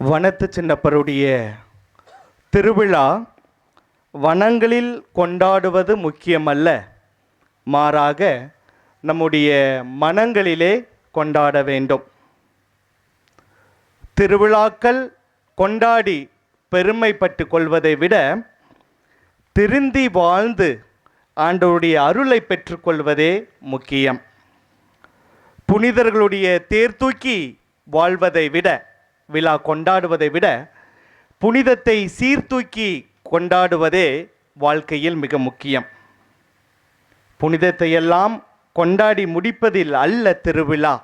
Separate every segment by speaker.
Speaker 1: வனத்து சின்னப்பருடைய திருவிழா வனங்களில் கொண்டாடுவது முக்கியமல்ல. மாறாக நம்முடைய மனங்களிலே கொண்டாட வேண்டும். திருவிழாக்கள் கொண்டாடி பெருமைப்பட்டு கொள்வதை விட திருந்தி வாழ்ந்து ஆண்டவருடைய அருளை பெற்றுக்கொள்வதே முக்கியம். புனிதர்களுடைய தேர் தூக்கி வாழ்வதை விட விழா கொண்டாடுவதை விட புனிதத்தை சீர்தூக்கி கொண்டாடுவதே வாழ்க்கையில் மிக முக்கியம். புனிதத்தை எல்லாம் கொண்டாடி முடிப்பதில் அல்ல திருவிழா.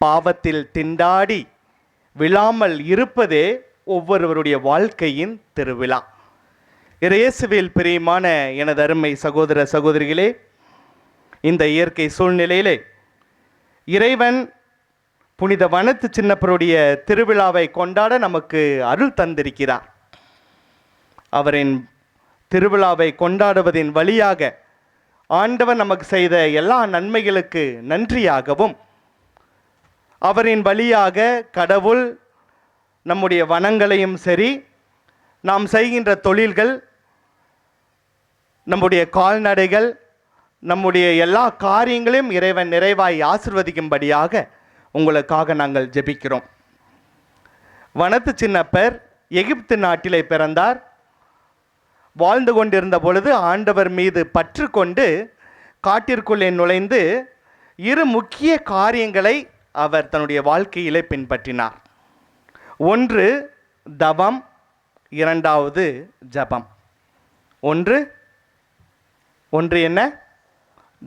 Speaker 1: பாவத்தில் திண்டாடி விழாமல் இருப்பதே ஒவ்வொருவருடைய வாழ்க்கையின் திருவிழா. இயேசுவில் பிரியமான எனது அருமை சகோதர சகோதரிகளே இந்த இயற்கை சூழ்நிலையிலே இறைவன் புனித வனத்து சின்னப்பருடைய திருவிழாவை கொண்டாட நமக்கு அருள் தந்திருக்கிறார். அவரின் திருவிழாவை கொண்டாடுவதின் வழியாக ஆண்டவன் நமக்கு செய்த எல்லா நன்மைகளுக்கு நன்றியாகவும் அவரின் வழியாக கடவுள் நம்முடைய வனங்களையும் சரி நாம் செய்கின்ற தொழில்கள் நம்முடைய கால்நடைகள் நம்முடைய எல்லா காரியங்களையும் இறைவன் நிறைவாய் ஆசிர்வதிக்கும்படியாக உங்களுக்காக நாங்கள் ஜெபிக்கிறோம். வனத்து சின்னப்பர் எகிப்து நாட்டிலே பிறந்தார். வாழ்ந்து கொண்டிருந்த பொழுது ஆண்டவர் மீது பற்று கொண்டு காட்டிற்குள்ளே நுழைந்து இரு முக்கிய காரியங்களை அவர் தன்னுடைய வாழ்க்கையிலே பின்பற்றினார். ஒன்று தவம் இரண்டாவது ஜபம். ஒன்று ஒன்று என்ன?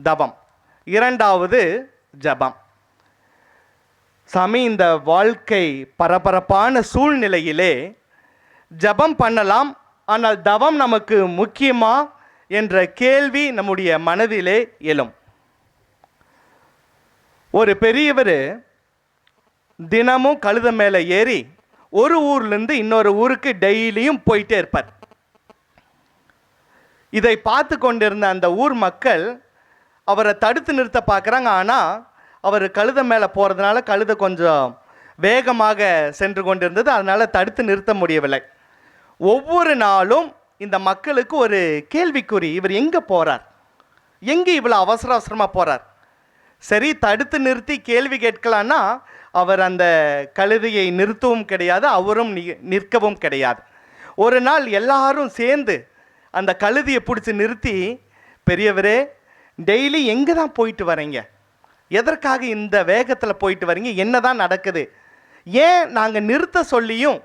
Speaker 1: தவம். இரண்டாவது ஜபம். சாமி இந்த வாழ்க்கை பரபரப்பான சூழ்நிலையிலே ஜபம் பண்ணலாம். ஆனால் தவம் நமக்கு முக்கியமா என்ற கேள்வி நம்முடைய மனதிலே எழும். ஒரு பெரியவர் தினமும் கழுத மேலே ஏறி ஒரு ஊர்லேருந்து இன்னொரு ஊருக்கு டெய்லியும் போயிட்டே இருப்பார். இதை பார்த்து கொண்டிருந்த அந்த ஊர் மக்கள் அவரை தடுத்து நிறுத்த பார்க்குறாங்க. ஆனால் அவர் கழுத மேலே போகிறதுனால கழுத கொஞ்சம் வேகமாக சென்று கொண்டிருந்தது. அதனால் தடுத்து நிறுத்த முடியவில்லை. ஒவ்வொரு நாளும் இந்த மக்களுக்கு ஒரு கேள்விக்குறி இவர் எங்கே போகிறார் எங்கே இவ்வளோ அவசர அவசரமாக போகிறார் சரி தடுத்து நிறுத்தி கேள்வி கேட்கலான்னா அவர் அந்த கழுதையை நிறுத்தவும் கிடையாது அவரும் நிற்கவும் கிடையாது. ஒரு நாள் எல்லாரும் சேர்ந்து அந்த கழுதையை பிடிச்சி நிறுத்தி பெரியவரே டெய்லி எங்கே தான் போயிட்டு வரீங்க? எதற்காக இந்த வேகத்தில் போயிட்டு வரீங்க? என்ன தான் நடக்குது? ஏன் நாங்கள் நிறுத்த சொல்லியும்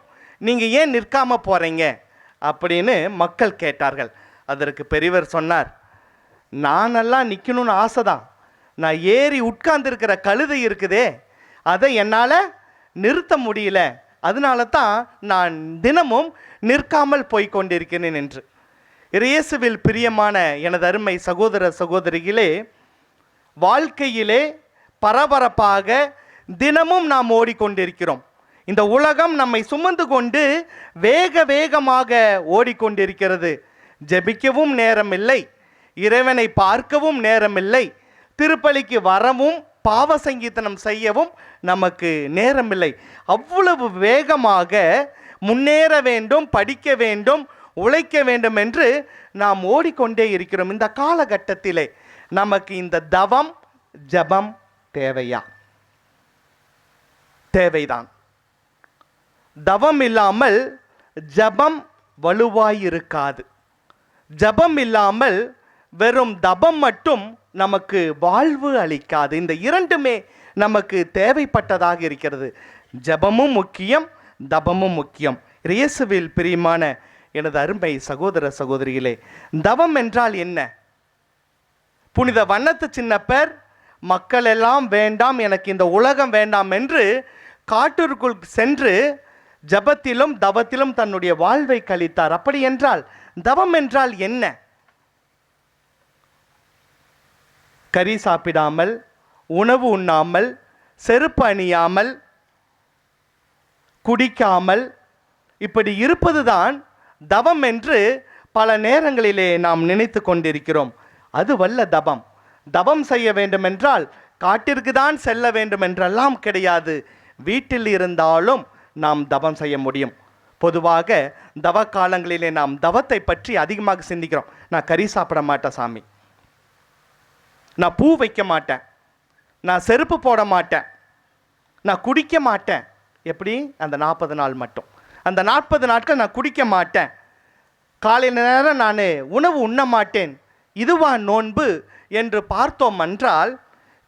Speaker 1: நீங்கள் ஏன் நிற்காம போகிறீங்க அப்படின்னு மக்கள் கேட்டார்கள். அதற்கு பெரியவர் சொன்னார் நானெல்லாம் நிற்கணும்னு ஆசை தான் நான் ஏறி உட்கார்ந்துருக்கிற கழுதை இருக்குதே அதை என்னால் நிறுத்த முடியல. அதனால தான் நான் தினமும் நிற்காமல் போய் கொண்டிருக்கிறேன் என்று. இயேசுவில் பிரியமான எனது அருமை சகோதர சகோதரிகளே வாழ்க்கையிலே பரபரப்பாக தினமும் நாம் ஓடிக்கொண்டிருக்கிறோம். இந்த உலகம் நம்மை சுமந்து கொண்டு வேக வேகமாக ஓடிக்கொண்டிருக்கிறது. ஜெபிக்கவும் நேரமில்லை இறைவனை பார்க்கவும் நேரமில்லை திருப்பலிக்கு வரவும் பாவ சங்கீதனம் செய்யவும் நமக்கு நேரமில்லை. அவ்வளவு வேகமாக முன்னேற வேண்டும் படிக்க வேண்டும் உழைக்க வேண்டும் என்று நாம் ஓடிக்கொண்டே இருக்கிறோம். இந்த காலகட்டத்திலே நமக்கு இந்த தவம் ஜபம் தேவையா? தேவைதான். தவம் இல்லாமல் ஜபம் வலுவாயிருக்காது. ஜபம் இல்லாமல் வெறும் தபம் மட்டும் நமக்கு வாழ்வு அளிக்காது. இந்த இரண்டுமே நமக்கு தேவைப்பட்டதாக இருக்கிறது. ஜபமும் முக்கியம் தபமும் முக்கியம். இயேசுவில் பிரியமான எனது அருமை சகோதர சகோதரிகளே தவம் என்றால் என்ன? புனித வண்ணத்து சின்னப்பர் மக்கள் எல்லாம் வேண்டாம் எனக்கு இந்த உலகம் வேண்டாம் என்று காட்டிற்குள் சென்று ஜபத்திலும் தவத்திலும் தன்னுடைய வாழ்வை கழித்தார். அப்படி என்றால் தவம் என்றால் என்ன? கறி சாப்பிடாமல் உணவு உண்ணாமல் செருப்பு அணியாமல் குடிக்காமல் இப்படி இருப்பதுதான் தவம் என்று பல நேரங்களிலே நாம் நினைத்து கொண்டிருக்கிறோம். அது வல்ல தபம். தபம் செய்ய வேண்டுமென்றால் காட்டிற்கு தான் செல்ல வேண்டுமென்றெல்லாம் கிடையாது. வீட்டில் இருந்தாலும் நாம் தபம் செய்ய முடியும். பொதுவாக தவ காலங்களிலே நாம் தவத்தை பற்றி அதிகமாக சிந்திக்கிறோம். நான் கறி சாப்பிட மாட்டேன் சாமி. நான் பூ வைக்க மாட்டேன். நான் செருப்பு போட மாட்டேன். நான் குடிக்க மாட்டேன். எப்படி? அந்த நாற்பது நாள் மட்டும். அந்த நாற்பது நாட்கள் நான் குடிக்க மாட்டேன். காலை நேரம் நான் உணவு உண்ண மாட்டேன். இதுவா நோன்பு என்று பார்த்தோம் என்றால்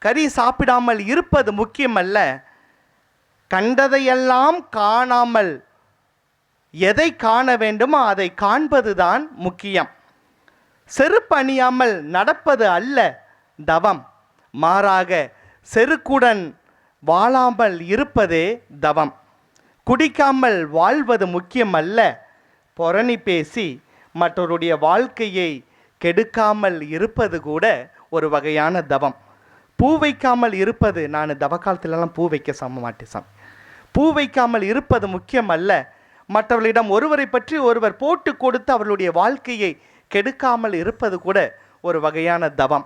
Speaker 1: கறி சாப்பிடாமல் இருப்பது முக்கியமல்ல. கண்டதையெல்லாம் காணாமல் எதை காண வேண்டுமோ அதை காண்பதுதான் முக்கியம். செருப்பு அணியாமல் நடப்பது அல்ல தவம். மாறாக செருக்குடன் வாழாமல் இருப்பதே தவம். குடிக்காமல் வாழ்வது முக்கியமல்ல. புறணி பேசி மற்றவருடைய வாழ்க்கையை கெடுக்காமல் இருப்பது கூட ஒரு வகையான தவம். பூ வைக்காமல் இருப்பது நான் தவ காலத்திலலாம் பூ வைக்க சம மாட்டேன் சாமி. பூ வைக்காமல் இருப்பது முக்கியமல்ல. மற்றவர்களிடம் ஒருவரை பற்றி ஒருவர் போட்டு கொடுத்து அவர்களுடைய வாழ்க்கையை கெடுக்காமல் இருப்பது கூட ஒரு வகையான தவம்.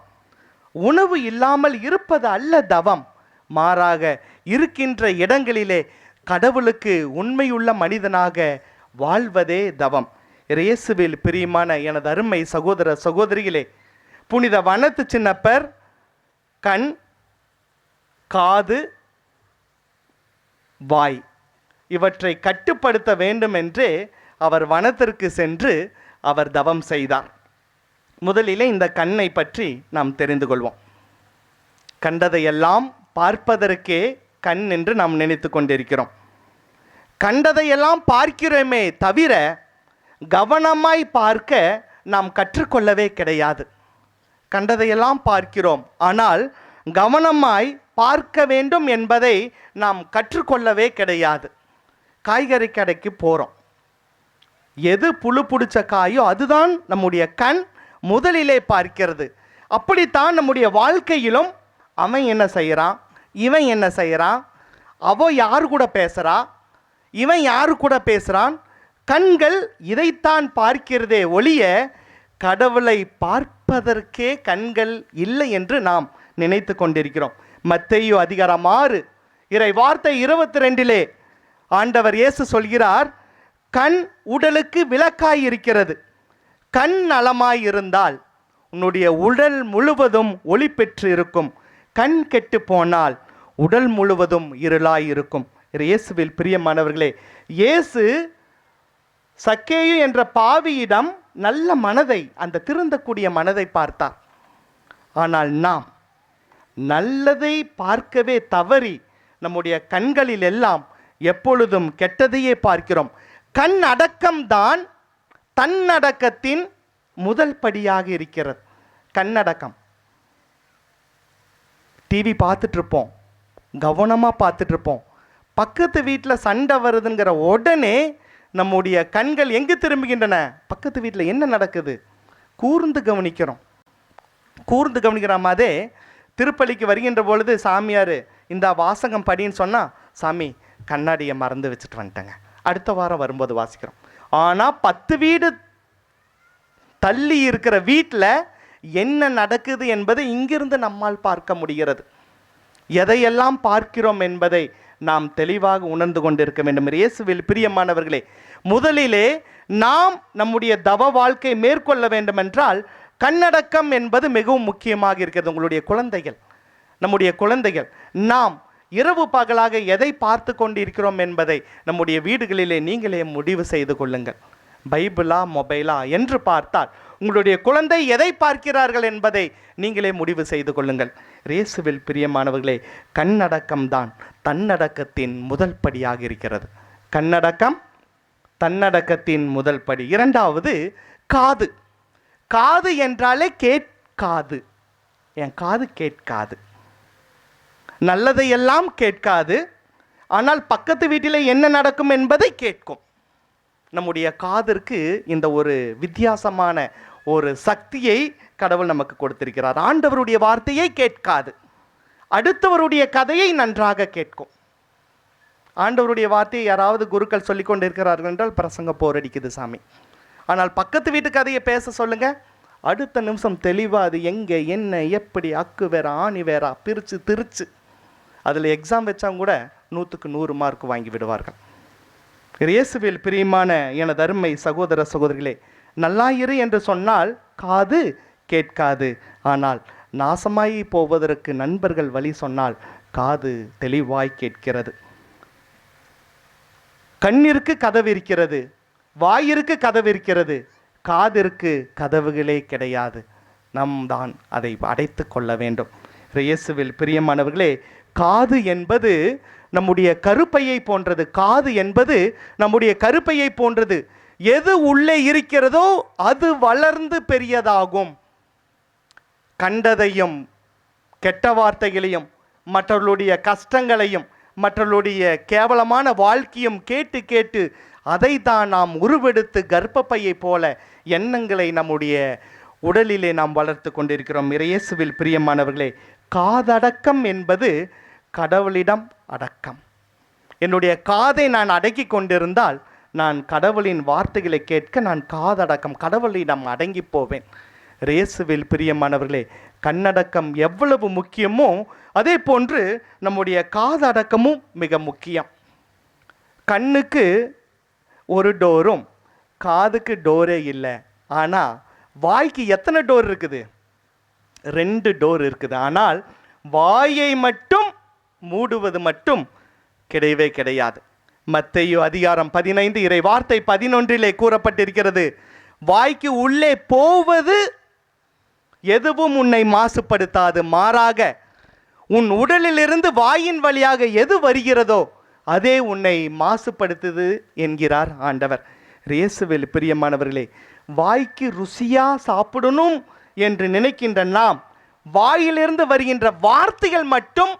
Speaker 1: உணவு இல்லாமல் இருப்பது அல்ல தவம். மாறாக இருக்கின்ற இடங்களிலே கடவுளுக்கு உண்மையுள்ள மனிதனாக வாழ்வதே தவம். இயேசுவில் பிரியமான எனது அருமை சகோதர சகோதரிகளே புனித வனத்து சின்னப்பர் கண் காது வாய் இவற்றை கட்டுப்படுத்த வேண்டும் என்று அவர் வனத்திற்கு சென்று அவர் தவம் செய்தார். முதலிலே இந்த கண்ணை பற்றி நாம் தெரிந்து கொள்வோம். கண்டதையெல்லாம் பார்ப்பதற்கே கண் என்று நாம் நினைத்து கொண்டிருக்கிறோம். கண்டதையெல்லாம் பார்க்கிறோமே தவிர கவனமாய் பார்க்க நாம் கற்றுக்கொள்ளவே கிடையாது. கண்டதையெல்லாம் பார்க்கிறோம். ஆனால் கவனமாய் பார்க்க வேண்டும் என்பதை நாம் கற்றுக்கொள்ளவே கிடையாது. காய்கறி கடைக்கு போகிறோம் எது புழு பிடிச்ச காயோ அதுதான் நம்முடைய கண் முதலிலே பார்க்கிறது. அப்படித்தான் நம்முடைய வாழ்க்கையிலும் அவன் என்ன செய்கிறான் இவன் என்ன செய்கிறான் அவ யார் கூட பேசுகிறா இவன் யார் கூட பேசுகிறான் கண்கள் இதைத்தான் பார்க்கிறதே ஒழிய கடவுளை பார்ப்பதற்கே கண்கள் இல்லை என்று நாம் நினைத்து கொண்டிருக்கிறோம். மத்தையோ அதிகாரம் ஆறு இறை வார்த்தை இருபத்தி ரெண்டிலே ஆண்டவர் இயேசு சொல்கிறார் கண் உடலுக்கு விளக்காய் இருக்கிறது. கண் நலமாய் இருந்தால் உன்னுடைய உடல் முழுவதும் ஒளி பெற்று இருக்கும். கண் கெட்டு போனால் உடல் முழுவதும் இருளாய் இருக்கும். இயேசுவில் பிரியமானவர்களே இயேசு சக்கேயு என்ற பாவியிடம் நல்ல மனதை அந்த திருந்தக்கூடிய மனதை பார்த்தார். ஆனால் நாம் நல்லதை பார்க்கவே தவறி நம்முடைய கண்களில் எல்லாம் எப்பொழுதும் கெட்டதையே பார்க்கிறோம். கண் அடக்கம்தான் தன்னடக்கத்தின் முதல் படியாக இருக்கிறது. கண்ணடக்கம். டிவி பார்த்துட்ருப்போம் கவனமாக பார்த்துட்டு இருப்போம் பக்கத்து வீட்டில் சண்டை வருதுங்கிற உடனே நம்முடைய கண்கள் எங்கு திரும்புகின்றன? பக்கத்து வீட்டில் என்ன நடக்குது? கூர்ந்து கவனிக்கிறோம். கூர்ந்து கவனிக்கிற மாதிரி திருப்பலிக்கு வருகின்ற பொழுது சாமியார் இந்த வாசகம் படின்னு சொன்னால் சாமி கண்ணாடியை மறந்து வச்சுட்டு வந்துட்டேங்க. அடுத்த வாரம் வரும்போது வாசிக்கிறோம். ஆனால் பத்து வீடு தள்ளி இருக்கிற வீட்டில் என்ன நடக்குது என்பதை இங்கிருந்து நம்மால் பார்க்க முடிகிறது. எதையெல்லாம் பார்க்கிறோம் என்பதை நாம் தெளிவாக உணர்ந்து கொண்டிருக்க வேண்டும். இயேசுவில் பிரியமானவர்களே முதலிலே நாம் நம்முடைய தவ வாழ்க்கை மேற்கொள்ள வேண்டுமென்றால் கண்ணடக்கம் என்பது மிகவும் முக்கியமாக இருக்கிறது. உங்களுடைய குழந்தைகள் நம்முடைய குழந்தைகள் நாம் இரவு பகலாக எதை பார்த்து கொண்டிருக்கிறோம் என்பதை நம்முடைய வீடுகளிலே நீங்களே முடிவு செய்து கொள்ளுங்கள். பைபிளா மொபைலா என்று பார்த்தால் உங்களுடைய குழந்தை எதை பார்க்கிறார்கள் என்பதை நீங்களே முடிவு செய்து கொள்ளுங்கள். ரேசுவில் பிரியமானவர்களே கண்ணடக்கம்தான் தன்னடக்கத்தின் முதல் படியாக இருக்கிறது. கண்ணடக்கம் தன்னடக்கத்தின் முதல் படி. இரண்டாவது காது. காது என்றாலே கேட்காது. என் காது கேட்காது. நல்லதையெல்லாம் கேட்காது. ஆனால் பக்கத்து வீட்டில் என்ன நடக்கும் என்பதை கேட்கும். நம்முடைய காதிற்கு இந்த ஒரு வித்தியாசமான ஒரு சக்தியை கடவுள் நமக்கு கொடுத்திருக்கிறார். ஆண்டவருடைய வார்த்தையை கேட்காது. அடுத்தவருடைய கதையை நன்றாக கேட்கும். ஆண்டவருடைய வார்த்தையை யாராவது குருக்கள் சொல்லி கொண்டிருக்கிறார்கள் என்றால் பிரசங்க போர் அடிக்குது சாமி. ஆனால் பக்கத்து வீட்டு கதையை பேச சொல்லுங்க. அடுத்த நிமிஷம் தெளிவாக அது எங்கே என்ன எப்படி அக்கு வேற ஆணி வேறா பிரித்து திரிச்சு. அதில் எக்ஸாம் வச்சா கூட நூற்றுக்கு நூறு மார்க் வாங்கி விடுவார்கள். இயேசுவில் பிரியமான எனது அருமை சகோதர சகோதரிகளே நல்லாயிரு என்று சொன்னால் காது கேட்காது. ஆனால் நாசமாய் போவதற்கு நண்பர்கள் வழி சொன்னால் காது தெளிவாய் கேட்கிறது. கண்ணிற்கு கதவு இருக்கிறது வாயிற்கு கதவு இருக்கிறது காதிற்கு கதவுகளே கிடையாது. நம் தான் அதை அடைத்து கொள்ள வேண்டும். இயேசுவில் பிரியமானவர்களே காது என்பது நம்முடைய கருப்பையை போன்றது. காது என்பது நம்முடைய கருப்பையை போன்றது. எது உள்ளே இருக்கிறதோ அது வளர்ந்து பெரியதாகும். கண்டதையும் கெட்ட வார்த்தைகளையும் மற்றவர்களுடைய கஷ்டங்களையும் மற்றவர்களுடைய கேவலமான வாழ்க்கையும் கேட்டு கேட்டு அதை தான் நாம் உருவெடுத்து கர்ப்பப்பையை போல எண்ணங்களை நம்முடைய உடலிலே நாம் வளர்த்து கொண்டிருக்கிறோம். இறையேசுவில் பிரியமானவர்களே காதடக்கம் என்பது கடவுளிடம் அடக்கம். என்னுடைய காதை நான் அடக்கி கொண்டிருந்தால் நான் கடவுளின் வார்த்தைகளை கேட்க நான் காதடக்கம் கடவுளிடம் அடங்கி போவேன். ரேசுவில் பிரியமானவர்களே கண்ணடக்கம் எவ்வளவு முக்கியமோ அதே போன்று நம்முடைய காதடக்கமும் மிக முக்கியம். கண்ணுக்கு ஒரு டோரும் காதுக்கு டோரே இல்லை. ஆனால் வாய்க்கு எத்தனை டோர் இருக்குது? ரெண்டு டோர் இருக்குது. ஆனால் வாயை மட்டும் மூடுவது மட்டும் கிடையவே கிடையாது. மத்தையோ அதிகாரம் பதினைந்து இறை வார்த்தை பதினொன்றிலே கூறப்பட்டிருக்கிறது. வாய்க்கு உள்ளே போவது எதுவும் உன்னை மாசுபடுத்தாது. மாறாக உன் உடலிலிருந்து வாயின் வழியாக எது வருகிறதோ அதே உன்னை மாசுபடுத்துது என்கிறார் ஆண்டவர். ரேசுவில் பிரியமானவர்களே வாய்க்கு ருசியாக சாப்பிடணும் என்று நினைக்கின்ற நாம் வாயிலிருந்து வருகின்ற வார்த்தைகள் மட்டும்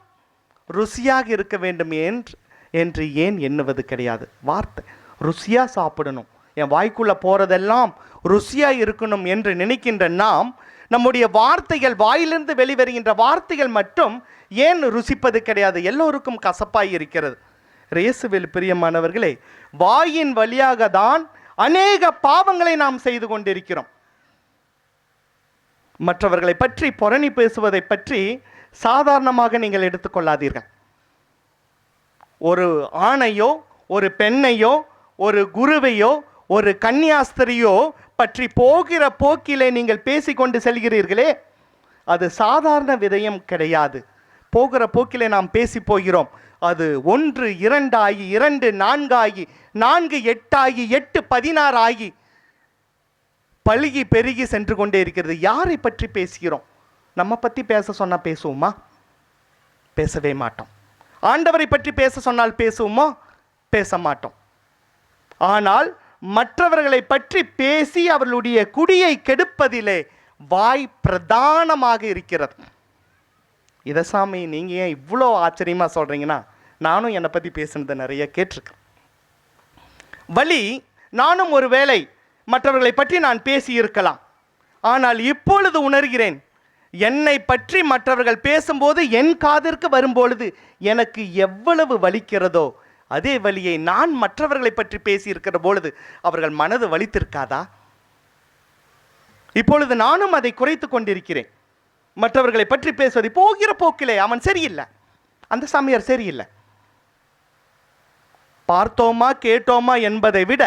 Speaker 1: ருசியாக இருக்க வேண்டும் என்று என்று ஏன் எண்ணுவது கிடையாது? வார்த்தை ருசியாக சாப்பிடணும். என் வாய்க்குள்ளே போகிறதெல்லாம் ருசியாக இருக்கணும் என்று நினைக்கின்ற நாம் நம்முடைய வார்த்தைகள் வாயிலிருந்து வெளிவருகின்ற வார்த்தைகள் மட்டும் ஏன் ருசிப்பது கிடையாது? எல்லோருக்கும் கசப்பாய் இருக்கிறது. இயேசுவில் பிரியமானவர்களே வாயின் வழியாக தான் அநேக பாவங்களை நாம் செய்து கொண்டிருக்கிறோம். மற்றவர்களை பற்றி புரணி பேசுவதை பற்றி சாதாரணமாக நீங்கள் எடுத்துக்கொள்ளாதீர்கள் ஒரு ஆணையோ ஒரு பெண்ணையோ ஒரு குருவையோ ஒரு கன்னியாஸ்திரியோ பற்றி போகிற போக்கிலே நீங்கள் பேசிக்கொண்டு செல்கிறீர்களே அது சாதாரண விதயம் கிடையாது. போகிற போக்கிலே நாம் பேசி போகிறோம். அது ஒன்று இரண்டாகி இரண்டு நான்காகி நான்கு எட்டாகி எட்டு பதினாறு ஆகி பழுகி பெருகி சென்று கொண்டே இருக்கிறது. யாரை பற்றி பேசுகிறோம்? நம்ம பற்றி பேச சொன்னால் பேசுவோமா? பேசவே மாட்டோம். ஆண்டவரை பற்றி பேச சொன்னால் பேசுவோமா? பேச மாட்டோம். ஆனால் மற்றவர்களை பற்றி பேசி அவர்களுடைய குடியை கெடுப்பதிலே வாய் பிரதானமாக இருக்கிறது. இதை சாமி நீங்கள் ஏன் இவ்வளோ ஆச்சரியமாக சொல்கிறீங்கன்னா நானும் என்னை பற்றி பேசுனதை நிறைய கேட்டிருக்கேன். வழி நானும் ஒரு வேளை மற்றவர்களை பற்றி நான் பேசியிருக்கலாம். ஆனால் இப்பொழுது உணர்கிறேன் என்னை பற்றி மற்றவர்கள் பேசும்போது என் காதிற்கு வரும்பொழுது எனக்கு எவ்வளவு வலிக்கிறதோ அதே வழியை நான் மற்றவர்களை பற்றி பேசியிருக்கிற பொழுது அவர்கள் மனது வலித்திருக்காதா? இப்பொழுது நானும் அதை குறைத்து கொண்டிருக்கிறேன். மற்றவர்களை பற்றி பேசுவது போகிற போக்கிலே அவன் சரியில்லை. அந்த சாமியார் சரியில்லை. பார்த்தோமா கேட்டோமா என்பதை விட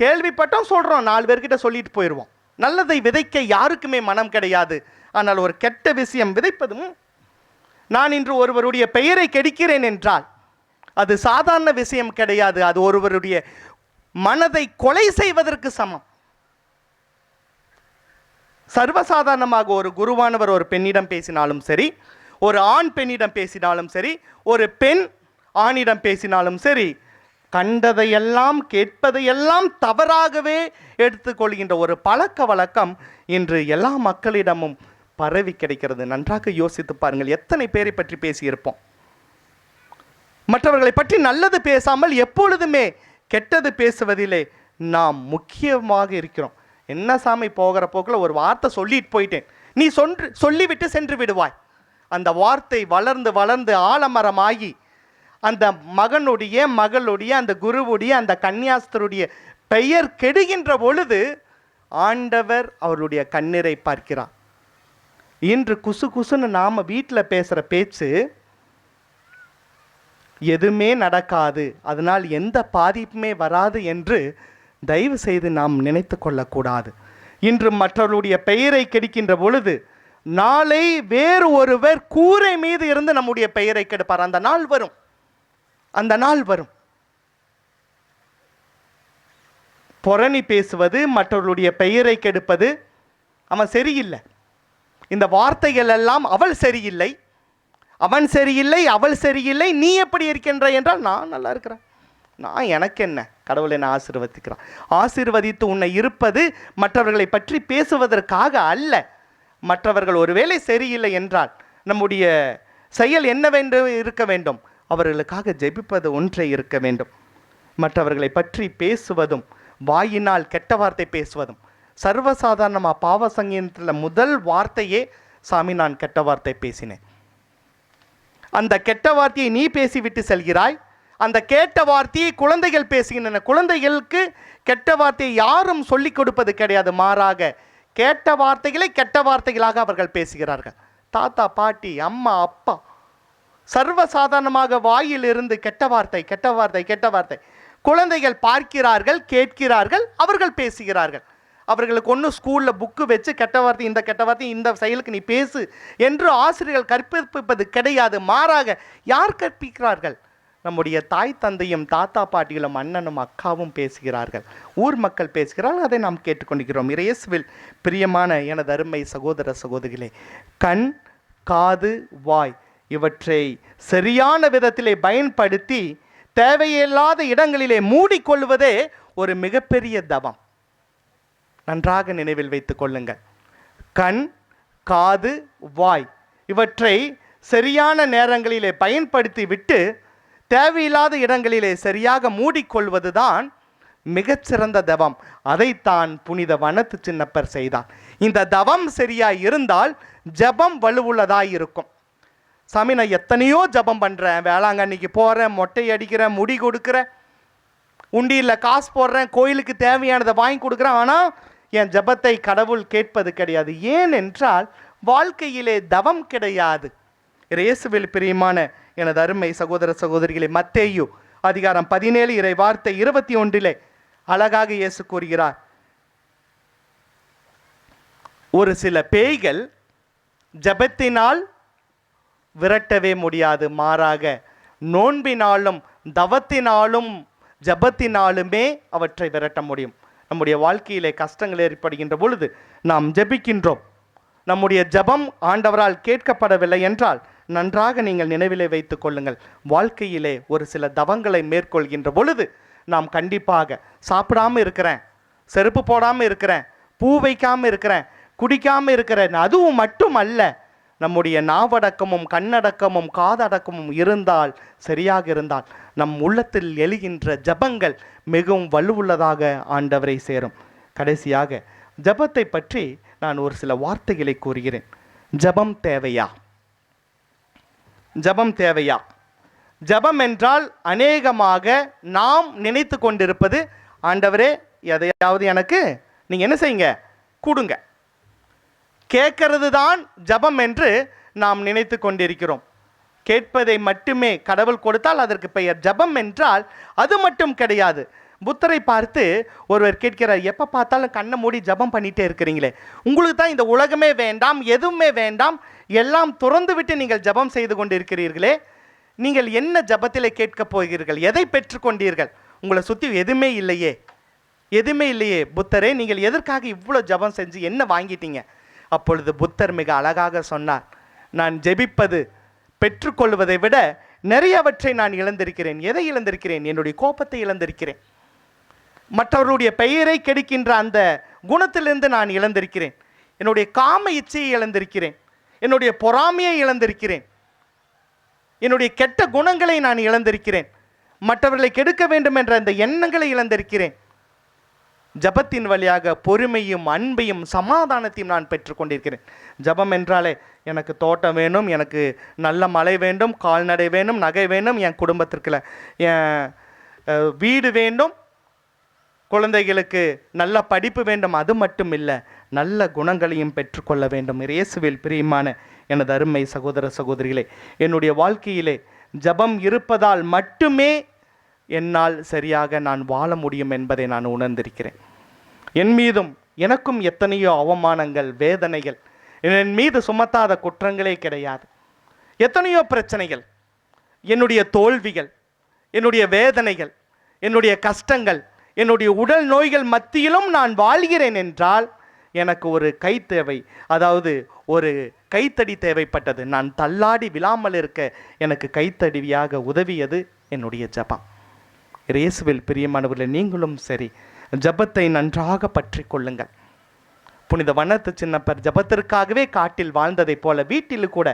Speaker 1: கேள்விப்பட்டோம் சொல்கிறோம் நாலு பேர்கிட்ட சொல்லிட்டு போயிடுவோம் நல்லதை விதைக்க யாருக்குமே மனம் கிடையாது. ஆனால் ஒரு கெட்ட விஷயம் விதைப்பதும் நான் இன்று ஒருவருடைய பெயரை கெடுக்கிறேன் என்றால் அது சாதாரண விஷயம் கிடையாது. அது ஒருவருடைய மனதை கொலை செய்வதற்கு சமம். சர்வசாதாரணமாக ஒரு குருவானவர் ஒரு பெண்ணிடம் பேசினாலும் சரி ஒரு ஆண் பெண்ணிடம் பேசினாலும் சரி ஒரு பெண் ஆணிடம் பேசினாலும் சரி கண்டதையெல்லாம் கேட்பதையெல்லாம் தவறாகவே எடுத்துக்கொள்கின்ற ஒரு பழக்க வழக்கம் இன்று எல்லா மக்களிடமும் பரவி கிடைக்கிறது. நன்றாக யோசித்து பாருங்கள். எத்தனை பேரை பற்றி பேசியிருப்போம்? மற்றவர்களை பற்றி நல்லது பேசாமல் எப்பொழுதுமே கெட்டது பேசுவதிலே நாம் முக்கியமாக இருக்கிறோம். என்ன சாமி போகிற போக்கில் ஒரு வார்த்தை சொல்லிட்டு போயிட்டேன். நீ சொன்று சொல்லிவிட்டு சென்று விடுவாய். அந்த வார்த்தை வளர்ந்து வளர்ந்து ஆலமரமாகி அந்த மகனுடைய மகளுடைய அந்த குருவுடைய அந்த கன்னியாஸ்தருடைய பெயர் கெடுகின்ற பொழுது ஆண்டவர் அவருடைய கண்ணீரை பார்க்கிறார். இன்று குசு குசுன்னு நாம் வீட்டில் பேசுகிற பேச்சு எதுவுமே நடக்காது. அதனால் எந்த பாதிப்புமே வராது என்று தயவு செய்து நாம் நினைத்து கொள்ளக்கூடாது. இன்று மற்றவர்களுடைய பெயரை கெடுக்கின்ற பொழுது நாளை வேறு ஒருவர் கூரை மீது இருந்து நம்முடைய பெயரை கெடுப்பார். அந்த நாள் வரும். அந்த நாள் வரும். புறணி பேசுவது மற்றவர்களுடைய பெயரை கெடுப்பது அவன் சரியில்லை. இந்த வார்த்தைகள் எல்லாம் அவள் சரியில்லை. அவன் சரியில்லை அவள் சரியில்லை நீ எப்படி இருக்கின்ற என்றால் நான் நல்லா இருக்கிறேன். நான் எனக்கு என்ன? கடவுளை நான் ஆசீர்வதிக்கிறான். ஆசீர்வதித்து உன்னை இருப்பது மற்றவர்களை பற்றி பேசுவதற்காக அல்ல. மற்றவர்கள் ஒருவேளை சரியில்லை என்றால் நம்முடைய செயல் என்னவென்று இருக்க வேண்டும்? அவர்களுக்காக ஜெபிப்பது ஒன்றே இருக்க வேண்டும். மற்றவர்களை பற்றி பேசுவதும் வாயினால் கெட்ட வார்த்தை பேசுவதும் சர்வசாதாரணமாக பாவ சங்கீதத்தில் முதல் வார்த்தையே சாமி நான் கெட்ட வார்த்தை பேசினேன். அந்த கெட்ட வார்த்தையை நீ பேசிவிட்டு செல்கிறாய். அந்த கேட்ட வார்த்தையை குழந்தைகள் பேசுகின்றன. குழந்தைகளுக்கு கெட்ட வார்த்தையை யாரும் சொல்லிக் கொடுப்பது கிடையாது. மாறாக கேட்ட வார்த்தைகளை கெட்ட வார்த்தைகளாக அவர்கள் பேசுகிறார்கள். தாத்தா பாட்டி அம்மா அப்பா. சர்வசாதாரணமாக வாயிலிருந்து கெட்ட வார்த்தை கெட்ட வார்த்தை கெட்ட வார்த்தை குழந்தைகள் பார்க்கிறார்கள் கேட்கிறார்கள் அவர்கள் பேசுகிறார்கள். அவர்களுக்கு ஒன்று ஸ்கூலில் புக்கு வச்சு கெட்ட வார்த்தை இந்த கெட்ட வார்த்தை இந்த செயலுக்கு நீ பேசு என்று ஆசிரியர்கள் கற்பிப்பது கிடையாது. மாறாக யார் கற்பிக்கிறார்கள்? நம்முடைய தாய் தந்தையும் தாத்தா பாட்டிகளும் அண்ணனும் அக்காவும் பேசுகிறார்கள். ஊர் மக்கள் பேசுகிறார்கள். அதை நாம் கேட்டுக்கொண்டிருக்கிறோம். இயேசுவில் பிரியமான எனது அருமை சகோதர சகோதரிகளே கண் காது வாய் இவற்றை சரியான விதத்திலே பயன்படுத்தி தேவையில்லாத இடங்களிலே மூடிக்கொள்வதே ஒரு மிகப்பெரிய தவம். நன்றாக நினைவில் வைத்து கொள்ளுங்கள். கண் காது வாய் இவற்றை சரியான நேரங்களிலே பயன்படுத்தி விட்டு தேவையில்லாத இடங்களிலே சரியாக மூடிக்கொள்வதுதான் மிகச்சிறந்த தவம். அதைத்தான் புனித வனத்து சின்னப்பர் செய்தார். இந்த தவம் சரியாய் இருந்தால் ஜெபம் வலுவுள்ளதாய் இருக்கும். சாமி நான் எத்தனையோ ஜெபம் பண்ணுறேன் வேளாங்கண்ணிக்கு போகிறேன் மொட்டை அடிக்கிறேன் முடி கொடுக்குறேன் உண்டியில் காசு போடுறேன் கோயிலுக்கு தேவையானதை வாங்கி கொடுக்குறேன். ஆனால் என் ஜெபத்தை கடவுள் கேட்பது கிடையாது. ஏன் என்றால் வாழ்க்கையிலே தவம் கிடையாது. இயேசுவில் பிரியமான எனது அருமை சகோதர சகோதரிகளை மத்தேயு அதிகாரம் பதினேழு இறை வார்த்தை இருபத்தி ஒன்றிலே அழகாக இயேசு கூறுகிறார். ஒரு சில பேய்கள் ஜெபத்தினால் விரட்டவே முடியாது. மாறாக நோன்பினாலும் தவத்தினாலும் ஜபத்தினாலுமே அவற்றை விரட்ட முடியும். நம்முடைய வாழ்க்கையிலே கஷ்டங்கள் ஏற்படுகின்ற பொழுது நாம் ஜெபிக்கின்றோம். நம்முடைய ஜெபம் ஆண்டவரால் கேட்கப்படவில்லை என்றால் நன்றாக நீங்கள் நினைவிலே வைத்துக் கொள்ளுங்கள். வாழ்க்கையிலே ஒரு சில தவங்களை மேற்கொள்கின்ற பொழுது நாம் கண்டிப்பாக சாப்பிடாம இருக்கிறேன் செருப்பு போடாமல் இருக்கிறேன் பூ வைக்காமல் இருக்கிறேன் குடிக்காமல் இருக்கிறேன். அதுவும் மட்டும் அல்ல நம்முடைய நாவடக்கமும் கண்ணடக்கமும் காதடக்கமும் இருந்தால் சரியாக இருந்தால் நம் உள்ளத்தில் எழுகின்ற ஜபங்கள் மிகவும் வலுவுள்ளதாக ஆண்டவரை சேரும். கடைசியாக ஜபத்தை பற்றி நான் ஒரு சில வார்த்தைகளை கூறுகிறேன். ஜபம் தேவையா? ஜபம் தேவையா? ஜபம் என்றால் அநேகமாக நாம் நினைத்து கொண்டிருப்பது. ஆண்டவரே எதையாவது எனக்கு நீங்கள் என்ன செய்யுங்க? கொடுங்க. கேட்கறது தான் ஜபம் என்று நாம் நினைத்து கொண்டிருக்கிறோம். கேட்பதை மட்டுமே கடவுள் கொடுத்தால் அதற்கு பெயர் ஜபம் என்றால் அது மட்டும் கிடையாது. புத்தரை பார்த்து ஒருவர் கேட்கிறார் எப்போ பார்த்தாலும் கண்ணை மூடி ஜபம் பண்ணிகிட்டே இருக்கிறீங்களே. உங்களுக்கு தான் இந்த உலகமே வேண்டாம் எதுவுமே வேண்டாம். எல்லாம் துறந்து விட்டு நீங்கள் ஜபம் செய்து கொண்டிருக்கிறீர்களே. நீங்கள் என்ன ஜபத்தில் கேட்கப் போகிறீர்கள்? எதை பெற்றுக்கொண்டீர்கள் உங்களை சுற்றி எதுவுமே இல்லையே. எதுவுமே இல்லையே. புத்தரே நீங்கள் எதற்காக இவ்வளோ ஜபம் செஞ்சு என்ன வாங்கிட்டீங்க? அப்பொழுது புத்தர் மிக அழகாக சொன்னார் நான் ஜெபிப்பது பெற்றுக்கொள்வதை விட நிறையவற்றை நான் இழந்திருக்கிறேன். எதை இழந்திருக்கிறேன்? என்னுடைய கோபத்தை இழந்திருக்கிறேன். மற்றவருடைய பெயரை கெடுக்கின்ற அந்த குணத்திலிருந்து நான் இழந்திருக்கிறேன். என்னுடைய காம இச்சையை இழந்திருக்கிறேன். என்னுடைய பொறாமையை இழந்திருக்கிறேன். என்னுடைய கெட்ட குணங்களை நான் இழந்திருக்கிறேன். மற்றவர்களை கெடுக்க வேண்டும் என்ற அந்த எண்ணங்களை இழந்திருக்கிறேன். ஜபத்தின் வழியாக பொறுமையும் அன்பையும் சமாதானத்தையும் நான் பெற்றுக்கொண்டிருக்கிறேன். ஜபம் என்றாலே எனக்கு தோட்டம் வேணும் எனக்கு நல்ல மழை வேண்டும் கால்நடை வேணும் நகை வேணும் என் குடும்பத்திற்குல என் வீடு வேண்டும் குழந்தைகளுக்கு நல்ல படிப்பு வேண்டும் அது மட்டும் இல்லை நல்ல குணங்களையும் பெற்றுக்கொள்ள வேண்டும். இயேசுவில் பிரியமான எனது அருமை சகோதர சகோதரிகளே என்னுடைய வாழ்க்கையிலே ஜெபம் இருப்பதால் மட்டுமே என்னால் சரியாக நான் வாழ முடியும் என்பதை நான் உணர்ந்திருக்கிறேன். என் மீதும் எனக்கும் எத்தனையோ அவமானங்கள் வேதனைகள் என் மீது சுமத்தாத குற்றங்களே கிடையாது. எத்தனையோ பிரச்சனைகள் என்னுடைய தோல்விகள் என்னுடைய வேதனைகள் என்னுடைய கஷ்டங்கள் என்னுடைய உடல் நோய்கள் மத்தியிலும் நான் வாழ்கிறேன் என்றால் எனக்கு ஒரு கை தேவை. அதாவது ஒரு கைத்தடி தேவைப்பட்டது. நான் தள்ளாடி விழாமல் இருக்க எனக்கு கைத்தடிவியாக உதவியது என்னுடைய ஜபம். இயேசுவில் பிரியமானவர்களே நீங்களும் சரி ஜெபத்தை நன்றாக பற்றி கொள்ளுங்கள். புனித வண்ணத்து சின்னப்பர் ஜபத்திற்காகவே காட்டில் வாழ்ந்ததைப் போல வீட்டில் கூட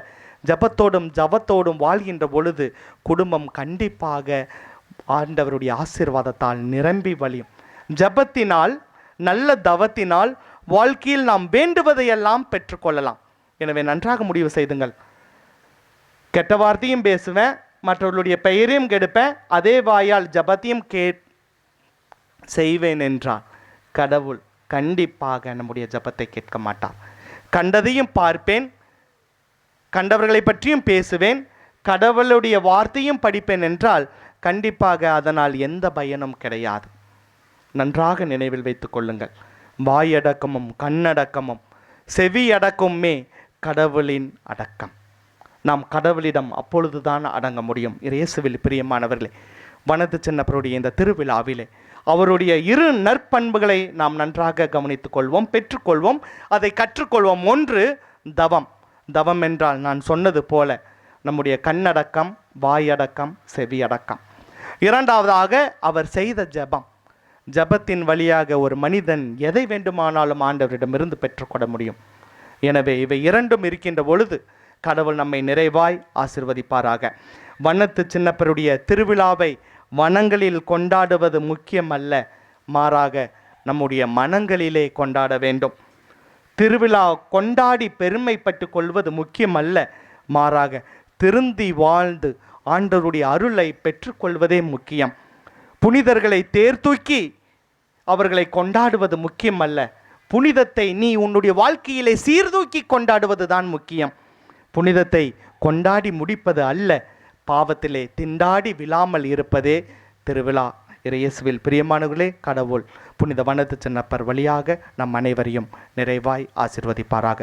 Speaker 1: ஜபத்தோடும் ஜபத்தோடும் வாழ்கின்ற பொழுது குடும்பம் கண்டிப்பாக ஆண்டவருடைய ஆசீர்வாதத்தால் நிரம்பி வழியும். ஜபத்தினால் நல்ல தவத்தினால் வாழ்க்கையில் நாம் வேண்டுவதையெல்லாம் பெற்றுக்கொள்ளலாம் எனவே நன்றாக முடிவு செய்துங்கள். கெட்ட வார்த்தையும் பேசுவேன் மற்றவர்களுடைய பெயரையும் கெடுப்பேன் அதே வாயால் ஜபத்தையும் கே செய்வேன் என்றால் கடவுள் கண்டிப்பாக நம்முடைய ஜபத்தை கேட்க மாட்டார். கண்டதையும் பார்ப்பேன் கண்டவர்களை பற்றியும் பேசுவேன் கடவுளுடைய வார்த்தையும் படிப்பேன் என்றால் கண்டிப்பாக அதனால் எந்த பயனும் கிடையாது. நன்றாக நினைவில் வைத்துக் கொள்ளுங்கள். வாயடக்கமும் கண்ணடக்கமும் செவி அடக்கமுமே கடவுளின் அடக்கம். நாம் கடவுளிடம் அப்பொழுதுதான் அடங்க முடியும். இயேசுவில் பிரியமானவர்களே வனது சின்னப்பருடைய இந்த திருவிழாவிலே அவருடைய இரு நற்பண்புகளை நாம் நன்றாக கவனித்துக் கொள்வோம் பெற்றுக்கொள்வோம் அதை கற்றுக்கொள்வோம். ஒன்று தவம். தவம் என்றால் நான் சொன்னது போல நம்முடைய கண்ணடக்கம் வாயடக்கம் செவியடக்கம். இரண்டாவதாக அவர் செய்த ஜெபம். ஜெபத்தின் வழியாக ஒரு மனிதன் எதை வேண்டுமானாலும் ஆண்டவரிடமிருந்து பெற்றுக்கொள்ள முடியும். எனவே இவை இரண்டும் இருக்கின்ற பொழுது கடவுள் நம்மை நிறைவாய் ஆசிர்வதிப்பாராக. வண்ணத்து சின்னப்பருடைய திருவிழாவை வனங்களில் கொண்டாடுவது முக்கியம் அல்ல மாறாக நம்முடைய மனங்களிலே கொண்டாட வேண்டும். திருவிழா கொண்டாடி பெருமைப்பட்டு கொள்வது முக்கியம் அல்ல மாறாக திருந்தி வாழ்ந்து ஆண்டவருடைய அருளை பெற்றுக்கொள்வதே முக்கியம். புனிதர்களை தேர்தூக்கி அவர்களை கொண்டாடுவது முக்கியம் அல்ல புனிதத்தை நீ உன்னுடைய வாழ்க்கையிலே சீர்தூக்கி கொண்டாடுவது தான் முக்கியம். புனிதத்தை கொண்டாடி முடிப்பது அல்ல. பாவத்திலே திண்டாடி விழாமல் இருப்பதே திருவிழா. இறையேசுவில் பிரியமானவர்களே கடவுள் புனித வனத்து சின்னப்பர் வழியாக நம் அனைவரையும் நிறைவாய் ஆசிர்வதிப்பாராக.